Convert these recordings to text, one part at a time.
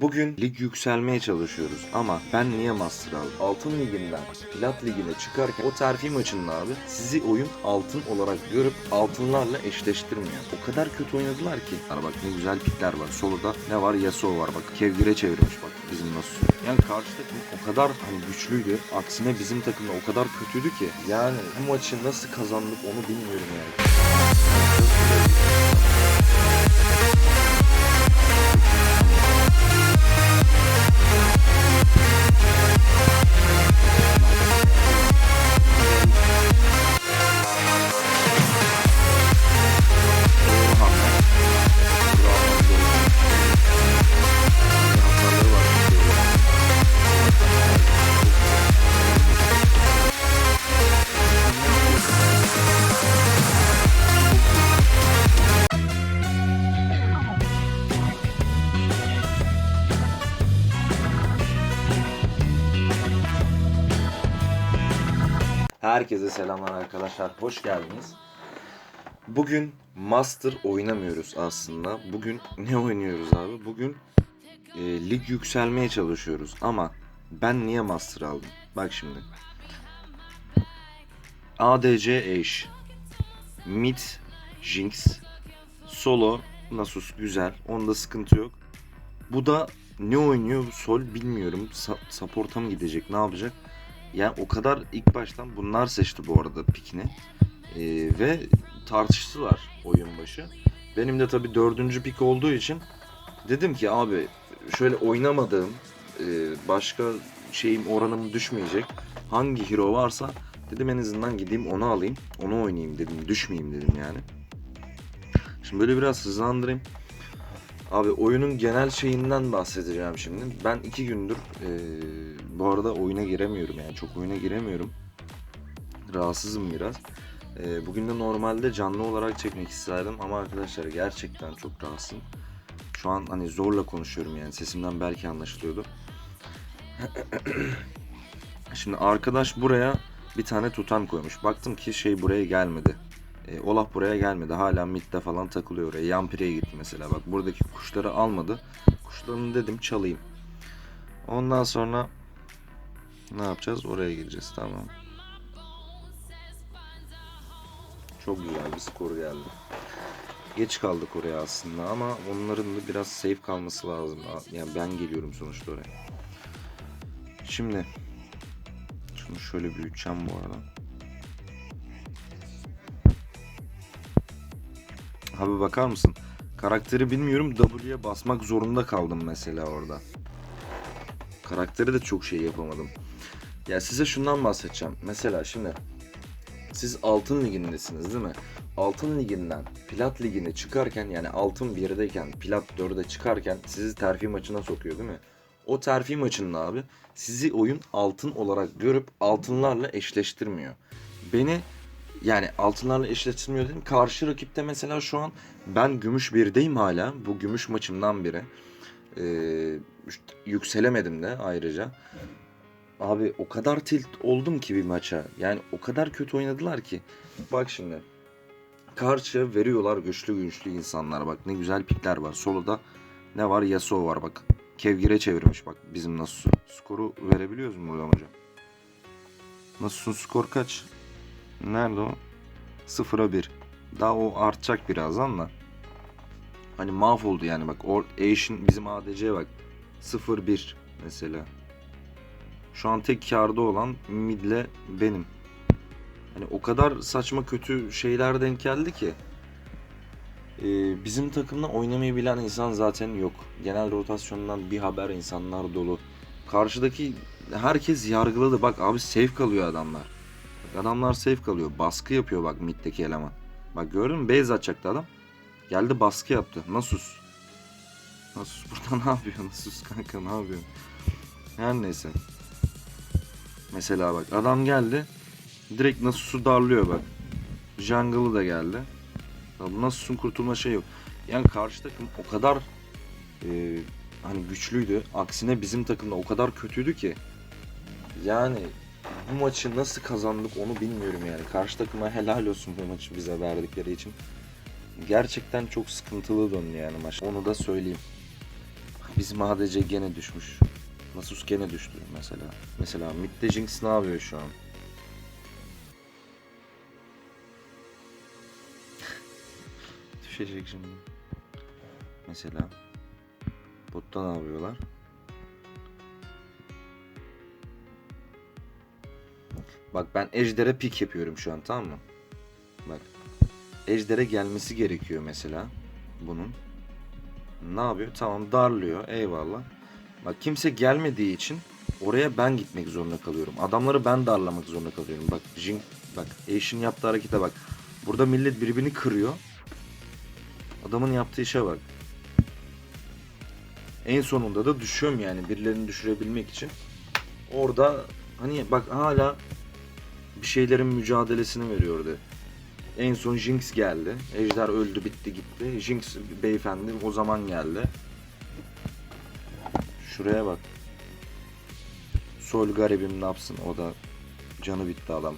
Bugün lig yükselmeye çalışıyoruz ama ben niye master aldım? Altın liginden plat ligine çıkarken o terfi maçında abi sizi oyun altın olarak görüp altınlarla eşleştirmiyor. O kadar kötü oynadılar ki. Hani bak ne güzel pikler var. Soluda ne var? Yasuo var bak. Kevgire çevirmiş bak bizim nasıl. Yani karşı takım o kadar hani güçlüydü. Aksine bizim takım da o kadar kötüydü ki. Yani bu maçı nasıl kazandık onu bilmiyorum yani. Herkese selamlar arkadaşlar. Hoş geldiniz. Bugün Master oynamıyoruz aslında. Bugün ne oynuyoruz abi? Bugün e, lig yükselmeye çalışıyoruz ama ben niye Master aldım? Bak şimdi. ADC Ashe, Mid Jinx, Solo Nasus güzel. Onda sıkıntı yok. Bu da ne oynuyor Sol bilmiyorum. Sa- support'a mı gidecek ne yapacak? Yani o kadar ilk baştan bunlar seçti bu arada pikini. Ee, ve tartıştılar oyun başı. Benim de tabii dördüncü pik olduğu için dedim ki abi şöyle oynamadığım e, başka şeyim oranım düşmeyecek. Hangi hero varsa dedim en azından gideyim onu alayım. Onu oynayayım dedim. Düşmeyeyim dedim yani. Şimdi böyle biraz hızlandırayım. Abi oyunun genel şeyinden bahsedeceğim şimdi. Ben iki gündür e, bu arada oyuna giremiyorum yani çok oyuna giremiyorum. Rahatsızım biraz. E, bugün de normalde canlı olarak çekmek isterdim ama arkadaşlar gerçekten çok rahatsızım. Şu an hani zorla konuşuyorum yani sesimden belki anlaşılıyordu. Şimdi arkadaş buraya bir tane tutan koymuş. Baktım ki şey buraya gelmedi. E, Olaf buraya gelmedi. Hala midde falan takılıyor oraya. Yampire'ye gitti mesela. Bak buradaki kuşları almadı. Kuşlarını dedim çalayım. Ondan sonra ne yapacağız? Oraya gideceğiz. Tamam. Çok güzel bir skor geldi. Geç kaldık oraya aslında ama onların da biraz safe kalması lazım. Yani ben geliyorum sonuçta oraya. Şimdi şunu şöyle büyüteceğim bu arada. Abi bakar mısın? Karakteri bilmiyorum W'ye basmak zorunda kaldım mesela orada. Karakteri de çok şey yapamadım. Ya size şundan bahsedeceğim. Mesela şimdi siz altın ligindesiniz değil mi? Altın liginden plat ligine çıkarken yani altın 1'deyken plat 4'e çıkarken sizi terfi maçına sokuyor değil mi? O terfi maçında abi sizi oyun altın olarak görüp altınlarla eşleştirmiyor. Beni yani altınlarla eşleştirmiyor dedim. Karşı rakipte mesela şu an ben gümüş birdeyim hala. Bu gümüş maçımdan biri. Ee, yükselemedim de ayrıca. Abi o kadar tilt oldum ki bir maça. Yani o kadar kötü oynadılar ki. Bak şimdi. Karşıya veriyorlar güçlü güçlü insanlar. Bak ne güzel pikler var. Soloda ne var? Yasuo var bak. Kevgire çevirmiş bak bizim Nasus'u. Skoru verebiliyoruz mu buradan hocam? Nasus'un skor kaç? Nerede o? 0'a 1. Daha o artacak birazdan da. Hani mahvoldu yani bak. O Ashen bizim ADC'ye bak. 0-1 mesela. Şu an tek karda olan midle benim. Hani o kadar saçma kötü şeyler denk geldi ki. Ee, bizim takımda oynamayı bilen insan zaten yok. Genel rotasyondan bir haber insanlar dolu. Karşıdaki herkes yargıladı. Bak abi safe kalıyor adamlar. Adamlar safe kalıyor. Baskı yapıyor bak middeki eleman. Bak gördün mü? Base atacaktı adam. Geldi baskı yaptı. Nasus. Nasus burada ne yapıyor? Nasus kanka ne yapıyor? Her neyse. Mesela bak adam geldi. Direkt Nasus'u darlıyor bak. Jungle'ı da geldi. Ya Nasus'un kurtulma şey yok. Yani karşı takım o kadar e, hani güçlüydü. Aksine bizim takımda o kadar kötüydü ki. Yani bu maçı nasıl kazandık onu bilmiyorum yani. Karşı takıma helal olsun bu maçı bize verdikleri için. Gerçekten çok sıkıntılı döndü yani maç. Onu da söyleyeyim. Bizim ADC gene düşmüş. Nasus gene düştü mesela. Mesela Mid'de Jinx ne yapıyor şu an? Düşecek şimdi. Mesela. Botta ne yapıyorlar? Bak ben Ejder'e pik yapıyorum şu an tamam mı? Bak. Ejder'e gelmesi gerekiyor mesela. Bunun. Ne yapıyor? Tamam darlıyor. Eyvallah. Bak kimse gelmediği için oraya ben gitmek zorunda kalıyorum. Adamları ben darlamak zorunda kalıyorum. Bak Jin, bak Ashe'in yaptığı harekete bak. Burada millet birbirini kırıyor. Adamın yaptığı işe bak. En sonunda da düşüyorum yani birilerini düşürebilmek için. Orada hani bak hala bir şeylerin mücadelesini veriyordu. En son Jinx geldi. Ejder öldü bitti gitti. Jinx beyefendi o zaman geldi. Şuraya bak. Sol garibim ne yapsın o da canı bitti adam.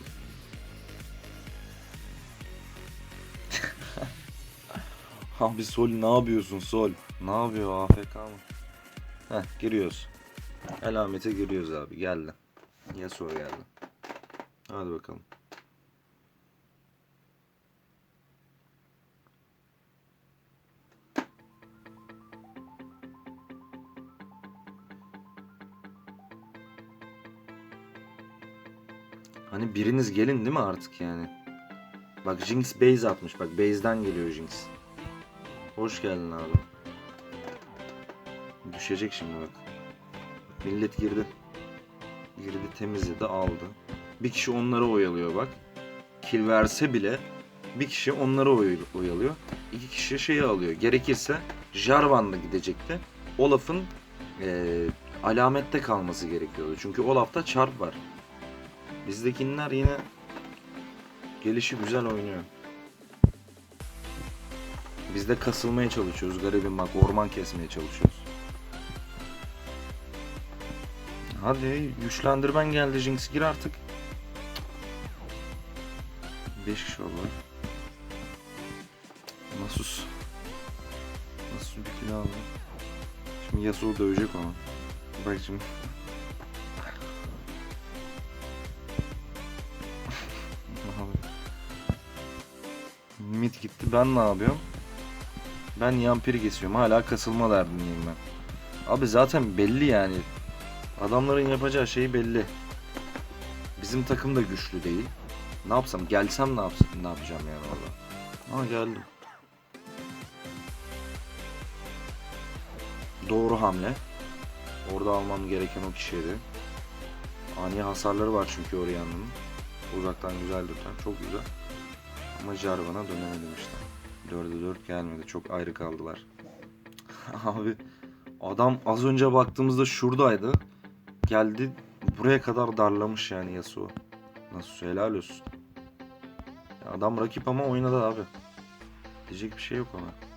Abi Sol ne yapıyorsun Sol? Ne yapıyor AFK mı? Heh giriyoruz. Alamete giriyoruz abi geldi. Yasuo geldi. Hadi bakalım. Hani biriniz gelin değil mi artık yani? Bak Jinx base atmış. Bak base'den geliyor Jinx. Hoş geldin abi. Düşecek şimdi bak. Millet girdi. Girdi temizledi aldı. Bir kişi onları oyalıyor bak. Kill verse bile bir kişi onları oy- oyalıyor. İki kişi şeyi alıyor. Gerekirse Jarvan da gidecekti. Olaf'ın eee, alamette kalması gerekiyordu. Çünkü Olaf'ta çarp var. Bizdekiler yine gelişi güzel oynuyor. Biz de kasılmaya çalışıyoruz. Garibim bak orman kesmeye çalışıyoruz. Hadi güçlendirmen geldi Jinx gir artık. 5 kişi oldu. Nasus. Nasus bir kill aldı. Şimdi Yasuo dövecek onu. Bak şimdi. Mid gitti. Ben ne yapıyorum? Ben yampiri kesiyorum. Hala kasılma derdindeyim ben. Abi zaten belli yani. Adamların yapacağı şey belli. Bizim takım da güçlü değil. Ne yapsam? Gelsem ne yapsam? Ne yapacağım yani orada? Ha geldim. Doğru hamle. Orada almam gereken o kişiydi. Ani hasarları var çünkü Orianna'nın. Uzaktan güzel tutar. Çok güzel. Ama Jarvan'a dönemedim işte. 4'e 4 gelmedi. Çok ayrı kaldılar. Abi adam az önce baktığımızda şuradaydı. Geldi buraya kadar darlamış yani Yasuo. Nasıl helal olsun. Ya adam rakip ama oynadı abi. Diyecek bir şey yok ona.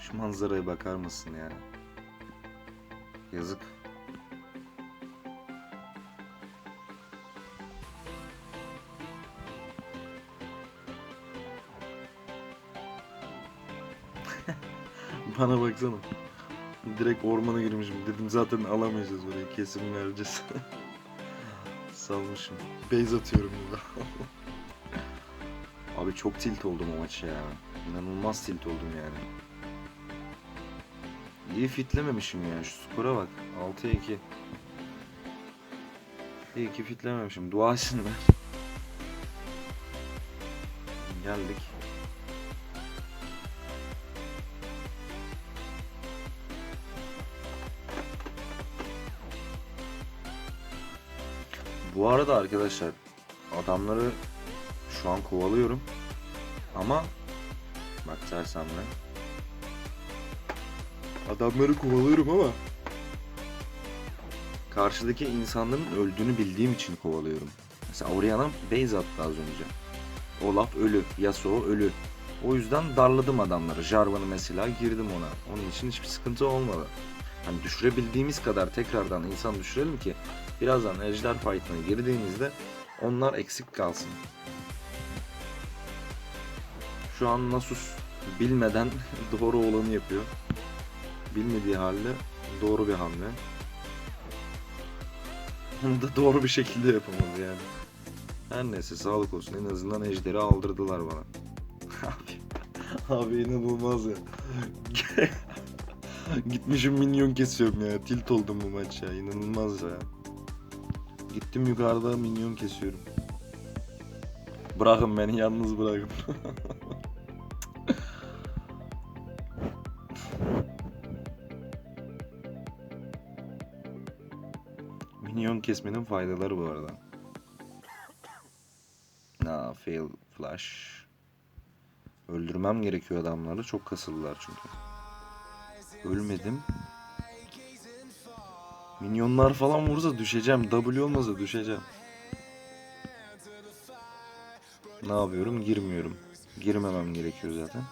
Şu manzaraya bakar mısın ya? Yazık. Bana baksana. Direkt ormana girmişim. Dedim zaten alamayacağız orayı. Kesin vereceğiz. Salmışım. Base atıyorum burada. Abi çok tilt oldum o maç ya. İnanılmaz tilt oldum yani. İyi fitlememişim ya. Şu skora bak. 6'ya 2. İyi ki fitlememişim. Dua etsinler. Geldik. Bu arada arkadaşlar adamları şu an kovalıyorum. Ama bak ters hamle. Adamları kovalıyorum ama karşıdaki insanların öldüğünü bildiğim için kovalıyorum. Mesela Orianna base attı az önce. Olaf ölü, Yasuo ölü. O yüzden darladım adamları. Jarvan'ı mesela girdim ona. Onun için hiçbir sıkıntı olmadı. Hani düşürebildiğimiz kadar tekrardan insan düşürelim ki birazdan Ejder Fight'ına girdiğimizde onlar eksik kalsın. şu an Nasus bilmeden doğru olanı yapıyor. Bilmediği halde doğru bir hamle. Onu da doğru bir şekilde yapamadı yani. Her neyse sağlık olsun. En azından ejderi aldırdılar bana. abi, abi inanılmaz ya. Gitmişim minyon kesiyorum ya. Tilt oldum bu maç ya. İnanılmaz ya. Gittim yukarıda minyon kesiyorum. Bırakın beni yalnız bırakın. Minyon kesmenin faydaları bu arada. Na fail flash. Öldürmem gerekiyor adamları. Çok kasıldılar çünkü. Ölmedim. Minyonlar falan vursa düşeceğim. W olmasa düşeceğim. Ne yapıyorum? Girmiyorum. Girmemem gerekiyor zaten.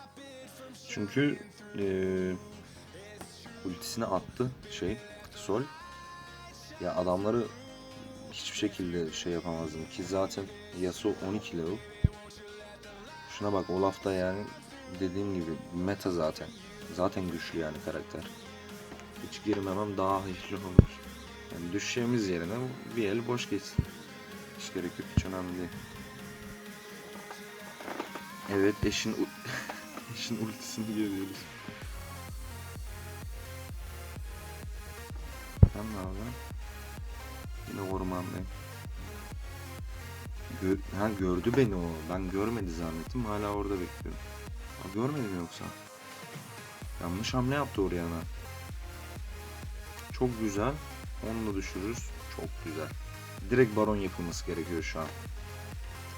Çünkü eee ultisini attı şey Sol. Ya adamları hiçbir şekilde şey yapamazdım ki zaten Yasuo 12 level. Şuna bak Olaf da yani dediğim gibi meta zaten. Zaten güçlü yani karakter. Hiç girmemem daha hayırlı olur. Yani düşeceğimiz yerine bir el boş geçsin. Hiç gerek yok hiç önemli değil. Evet eşin eşin ultisini görüyoruz. Ben ne yapayım? Yine ormandayım. Gör, ha gördü beni o. Ben görmedi zannettim. Hala orada bekliyorum. Ha, görmedi mi yoksa? Yanlış hamle yaptı oraya ana. Çok güzel. Onu da düşürürüz. Çok güzel. Direkt baron yapılması gerekiyor şu an.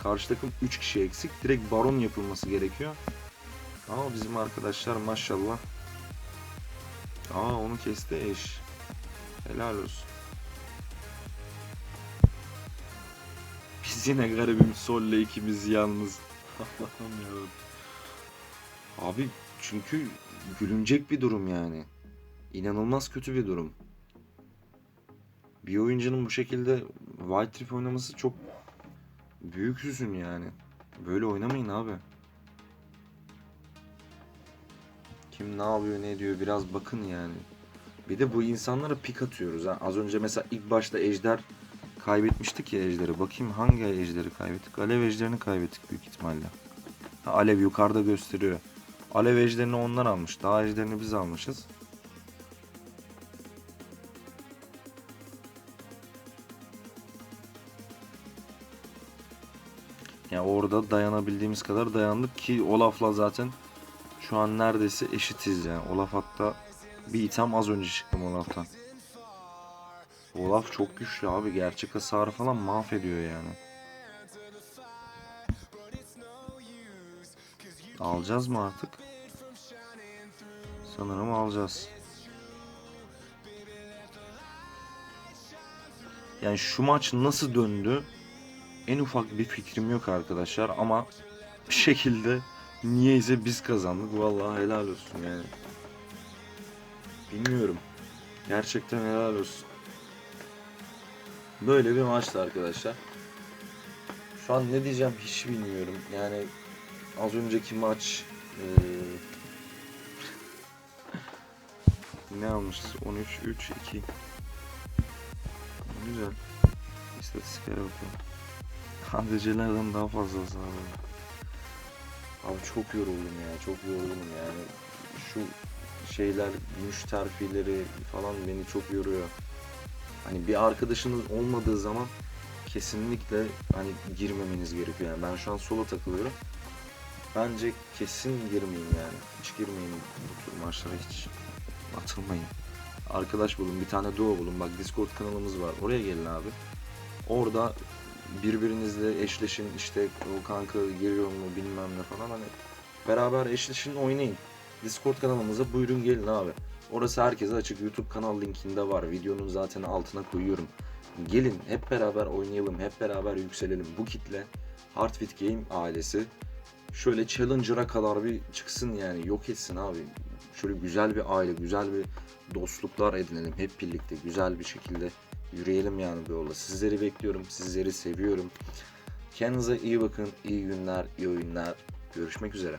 Karşı takım 3 kişi eksik. Direkt baron yapılması gerekiyor. Ama bizim arkadaşlar maşallah. Aa onu kesti eş. Helal olsun. Biz yine garibim Sol'le ikimiz yalnız. Allah'ım yarabbim. Abi çünkü gülünecek bir durum yani. İnanılmaz kötü bir durum. Bir oyuncunun bu şekilde White Trip oynaması çok büyük hüzün yani. Böyle oynamayın abi. Kim ne yapıyor ne ediyor biraz bakın yani. Bir de bu insanlara pik atıyoruz. Ha. Az önce mesela ilk başta Ejder kaybetmiştik ya Ejder'i. Bakayım hangi Ejder'i kaybettik? Alev Ejder'ini kaybettik büyük ihtimalle. Ha, Alev yukarıda gösteriyor. Alev Ejder'ini onlar almış. Daha Ejder'ini biz almışız. Ya orada dayanabildiğimiz kadar dayandık ki Olaf'la zaten şu an neredeyse eşitiz yani. Olaf hatta bir item az önce çıktım Olaf'tan. Olaf çok güçlü abi. Gerçek hasarı falan mahvediyor yani. Alacağız mı artık? Sanırım alacağız. Yani şu maç nasıl döndü? En ufak bir fikrim yok arkadaşlar ama bir şekilde niyeyse biz kazandık. Vallahi helal olsun yani. Bilmiyorum. Gerçekten helal olsun. Böyle bir maçtı arkadaşlar. Şu an ne diyeceğim hiç bilmiyorum. Yani az önceki maç eee, ne almışız? 13 3 2 Güzel. İstatistiklere bakalım. ADC'lerden daha fazla hasar. Abi çok yoruldum ya. Çok yoruldum yani. Şu şeyler, gümüş terfileri falan beni çok yoruyor. Hani bir arkadaşınız olmadığı zaman kesinlikle hani girmemeniz gerekiyor. Yani ben şu an solo takılıyorum. Bence kesin girmeyin yani. Hiç girmeyin bu tür maçlara hiç atılmayın. Arkadaş bulun, bir tane duo bulun. Bak Discord kanalımız var. Oraya gelin abi. Orada birbirinizle eşleşin işte o kanka giriyor mu bilmem ne falan hani beraber eşleşin oynayın. Discord kanalımıza buyurun gelin abi. Orası herkese açık. YouTube kanal linkinde var. Videonun zaten altına koyuyorum. Gelin hep beraber oynayalım. Hep beraber yükselelim. Bu kitle Hardfit Game ailesi şöyle Challenger'a kadar bir çıksın yani yok etsin abi. Şöyle güzel bir aile, güzel bir dostluklar edinelim hep birlikte güzel bir şekilde yürüyelim yani bu yolda. Sizleri bekliyorum, sizleri seviyorum. Kendinize iyi bakın, iyi günler, iyi oyunlar. Görüşmek üzere.